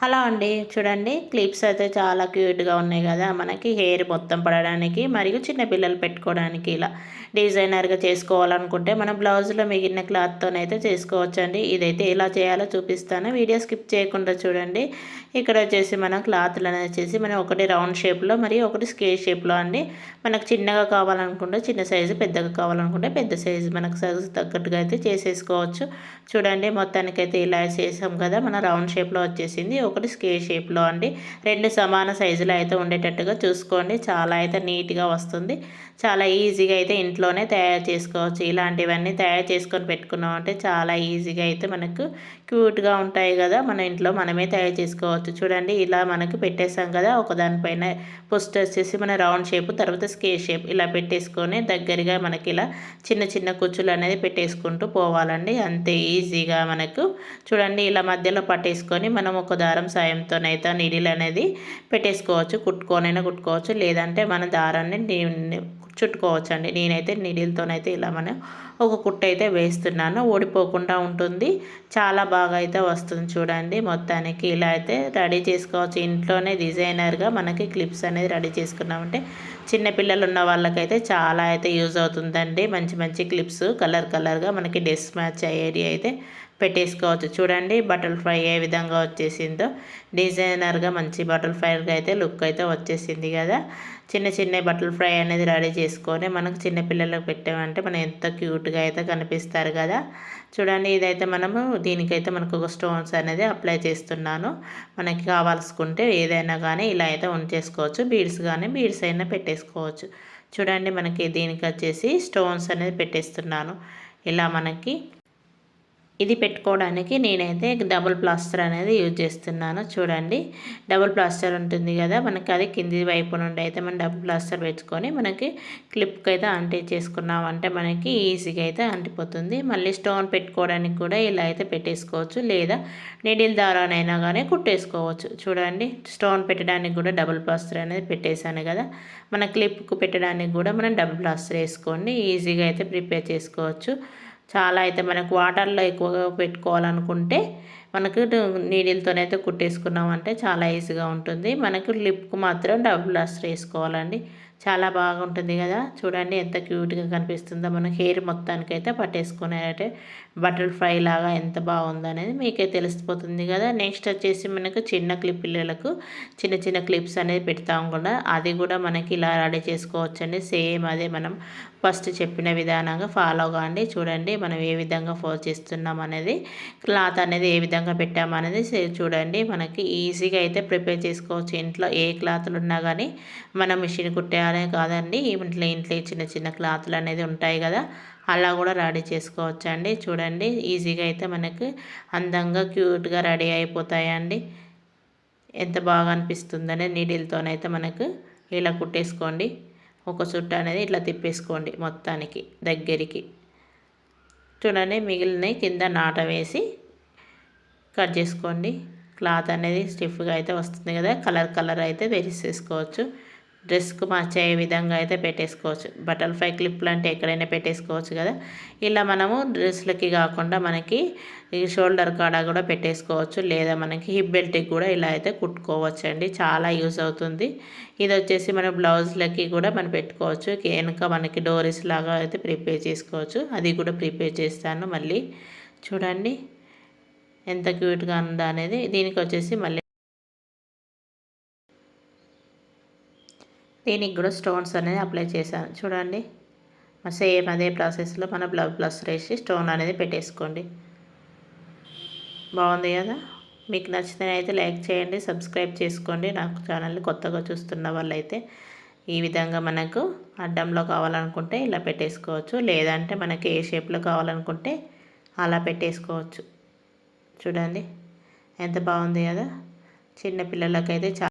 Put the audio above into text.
Hello అండి. చూడండి clips అయితే చాలా క్యూట్గా ఉన్నాయి కదా. మనకి హెయిర్ మొత్తం పడడానికి మరియు చిన్న పిల్లలు పెట్టుకోవడానికి ఇలా డిజైనర్గా చేసుకోవాలనుకుంటే మనం బ్లౌజ్లో మిగిలిన క్లాత్తోనైతే చేసుకోవచ్చు అండి ఇదైతే ఎలా చేయాలో చూపిస్తాను. వీడియో స్కిప్ చేయకుండా చూడండి. ఇక్కడ వచ్చేసి మనం క్లాత్లను వచ్చేసి మనం ఒకటి రౌండ్ షేప్లో మరియు ఒకటి స్కేర్ షేప్లో అండి. మనకు చిన్నగా కావాలనుకుంటే చిన్న సైజు పెద్దగా కావాలనుకుంటే పెద్ద సైజు మనకు సైజు తగ్గట్టుగా అయితే చేసేసుకోవచ్చు. చూడండి మొత్తానికైతే ఇలా చేసాం కదా. మన రౌండ్ షేప్లో వచ్చేసింది. ఒకటి స్కేర్ షేప్లో అండి. రెండు సమాన సైజులో అయితే ఉండేటట్టుగా చూసుకోండి. చాలా అయితే నీట్గా వస్తుంది. చాలా ఈజీగా అయితే ఇంట్లోనే తయారు చేసుకోవచ్చు. ఇలాంటివన్నీ తయారు చేసుకొని పెట్టుకున్నాం అంటే చాలా ఈజీగా అయితే మనకు క్యూట్గా ఉంటాయి కదా. మన ఇంట్లో మనమే తయారు చేసుకోవచ్చు. చూడండి ఇలా మనకు పెట్టేసాం కదా. ఒక దానిపైన పోస్ట్ వచ్చేసి మన రౌండ్ షేప్ తర్వాత స్కేర్ షేప్ ఇలా పెట్టేసుకొని దగ్గరగా మనకి ఇలా చిన్న చిన్న కుచ్చులు అనేది పెట్టేసుకుంటూ పోవాలండి. అంతే ఈజీగా మనకు. చూడండి ఇలా మధ్యలో పట్టేసుకొని మనం ఒక దారం సాయంతోనైతే నీడిల్ అనేది పెట్టేసుకోవచ్చు. కుట్టుకోనైనా కుట్టుకోవచ్చు. లేదంటే మన దారాన్ని చుట్టుకోవచ్చు అండి నేనైతే నీడిల్తోనైతే ఇలా మనం ఒక కుట్ట అయితే వేస్తున్నాను. ఓడిపోకుండా ఉంటుంది. చాలా బాగా అయితే వస్తుంది చూడండి. మొత్తానికి ఇలా అయితే రెడీ చేసుకోవచ్చు. ఇంట్లోనే డిజైనర్గా మనకి క్లిప్స్ అనేది రెడీ చేసుకున్నామంటే చిన్నపిల్లలు ఉన్న వాళ్ళకైతే చాలా అయితే యూజ్ అవుతుందండి. మంచి మంచి క్లిప్స్ కలర్ కలర్గా మనకి డెస్ మ్యాచ్ అయ్యేది అయితే పెట్టేసుకోవచ్చు. చూడండి బటర్ఫ్లై ఏ విధంగా వచ్చేసిందో. డిజైనర్గా మంచి బటర్ఫ్లైగా అయితే లుక్ అయితే వచ్చేసింది కదా. చిన్న చిన్న బటర్ఫ్లై అనేది రెడీ చేసుకొని మనకు చిన్నపిల్లలకు పెట్టామంటే మనం ఎంత క్యూట్గా అయితే కనిపిస్తారు కదా. చూడండి ఇదైతే మనము దీనికైతే మనకు ఒక స్టోన్స్ అనేది అప్లై చేస్తున్నాను. మనకి కావాల్సుకుంటే ఏదైనా కానీ ఇలా అయితే ఉంచేసుకోవచ్చు. బీడ్స్ కానీ బీడ్స్ అయినా పెట్టేసుకోవచ్చు. చూడండి మనకి దీనికి వచ్చేసి స్టోన్స్ అనేది పెట్టేస్తున్నాను. ఇలా మనకి ఇది పెట్టుకోవడానికి నేనైతే డబుల్ ప్లాస్టర్ అనేది యూజ్ చేస్తున్నాను. చూడండి డబుల్ ప్లాస్టర్ ఉంటుంది కదా మనకి అది కింది వైపు నుండి అయితే మనం డబుల్ ప్లాస్టర్ పెట్టుకొని మనకి క్లిప్కి అయితే అంటి చేసుకున్నామంటే మనకి ఈజీగా అయితే అంటిపోతుంది. మళ్ళీ స్టోన్ పెట్టుకోవడానికి కూడా ఇలా అయితే పెట్టేసుకోవచ్చు. లేదా నీడిల్ దారానైనా కానీ కుట్టేసుకోవచ్చు. చూడండి స్టోన్ పెట్టడానికి కూడా డబుల్ ప్లాస్టర్ అనేది పెట్టేశాను కదా. మన క్లిప్కు పెట్టడానికి కూడా మనం డబుల్ ప్లాస్టర్ వేసుకోండి. ఈజీగా అయితే ప్రిపేర్ చేసుకోవచ్చు. చాలా అయితే మనకు వాటర్లో ఎక్కువగా పెట్టుకోవాలనుకుంటే మనకు నీడిల్తోనైతే కుట్టేసుకున్నామంటే చాలా ఈజీగా ఉంటుంది. మనకు లిప్కు మాత్రం డబుల్ అస్టర్ వేసుకోవాలండి. చాలా బాగుంటుంది కదా. చూడండి ఎంత క్యూట్గా కనిపిస్తుందో. మన హెయిర్ మొత్తానికి అయితే పట్టేసుకునేటే బటర్ఫ్లై లాగా ఎంత బాగుందో అనేది మీకే తెలిసిపోతుంది కదా. నెక్స్ట్ వచ్చేసి మనకు చిన్న క్లిప్ పిల్లలకు చిన్న చిన్న క్లిప్స్ అనేది పెడతాం కూడా. అది కూడా మనకి ఇలా రెడీ చేసుకోవచ్చండి. సేమ్ అదే మనం ఫస్ట్ చెప్పిన విధానంగా ఫాలో కాండి. చూడండి మనం ఏ విధంగా ఫోల్ చేస్తున్నాం అనేది క్లాత్ అనేది ఏ విధంగా పెట్టామనేది చూడండి. మనకి ఈజీగా అయితే ప్రిపేర్ చేసుకోవచ్చు. ఇంట్లో ఏ క్లాత్లు ఉన్నా కానీ మనం మిషన్ కుట్టేయాలే కాదండి. ఇంట్లో ఇంట్లో చిన్న చిన్న క్లాత్లు అనేది ఉంటాయి కదా అలా కూడా రెడీ చేసుకోవచ్చు అండి చూడండి ఈజీగా అయితే మనకు అందంగా క్యూట్గా రెడీ అయిపోతాయండి. ఎంత బాగా అనిపిస్తుందనే నీడిల్తోనైతే మనకు ఇలా కుట్టేసుకోండి. ఒక చుట్ట అనేది ఇట్లా తిప్పేసుకోండి మొత్తానికి దగ్గరికి. చూడండి మిగిలిన కింద నాట వేసి కట్ చేసుకోండి. క్లాత్ అనేది స్టిఫ్గా అయితే వస్తుంది కదా. కలర్ కలర్ అయితే వేసేసుకోవచ్చు. డ్రెస్కు మార్చే విధంగా అయితే పెట్టేసుకోవచ్చు. బటర్ఫ్లై క్లిప్లు అంటే ఎక్కడైనా పెట్టేసుకోవచ్చు కదా. ఇలా మనము డ్రెస్లకి కాకుండా మనకి ఈ షోల్డర్ కాడ కూడా పెట్టేసుకోవచ్చు. లేదా మనకి హిప్ బెల్ట్కి కూడా ఇలా అయితే కుట్టుకోవచ్చు అండి చాలా యూస్ అవుతుంది. ఇది వచ్చేసి మన బ్లౌజ్లకి కూడా మనం పెట్టుకోవచ్చు. వెనుక మనకి డోరీస్ లాగా అయితే ప్రిపేర్ చేసుకోవచ్చు. అది కూడా ప్రిపేర్ చేస్తాను మళ్ళీ. చూడండి. ఎంత క్యూట్గా ఉందా అనేది దీనికి వచ్చేసి మళ్ళీ దీనికి కూడా స్టోన్స్ అనేది అప్లై చేశాను. చూడండి. సేమ్ అదే ప్రాసెస్లో మన బ్లౌజ్ బ్లస్ వేసి స్టోన్ అనేది పెట్టేసుకోండి. బాగుంది కదా? మీకు నచ్చితే అయితే లైక్ చేయండి సబ్స్క్రైబ్ చేసుకోండి. నాకు ఛానల్ని కొత్తగా చూస్తున్న వాళ్ళైతే ఈ విధంగా మనకు అడ్డంలో కావాలనుకుంటే ఇలా పెట్టేసుకోవచ్చు. లేదంటే మనకి ఏ షేప్లో కావాలనుకుంటే అలా పెట్టేసుకోవచ్చు. చూడండి. ఎంత బాగుంది కదా. చిన్న పిల్లలకైతే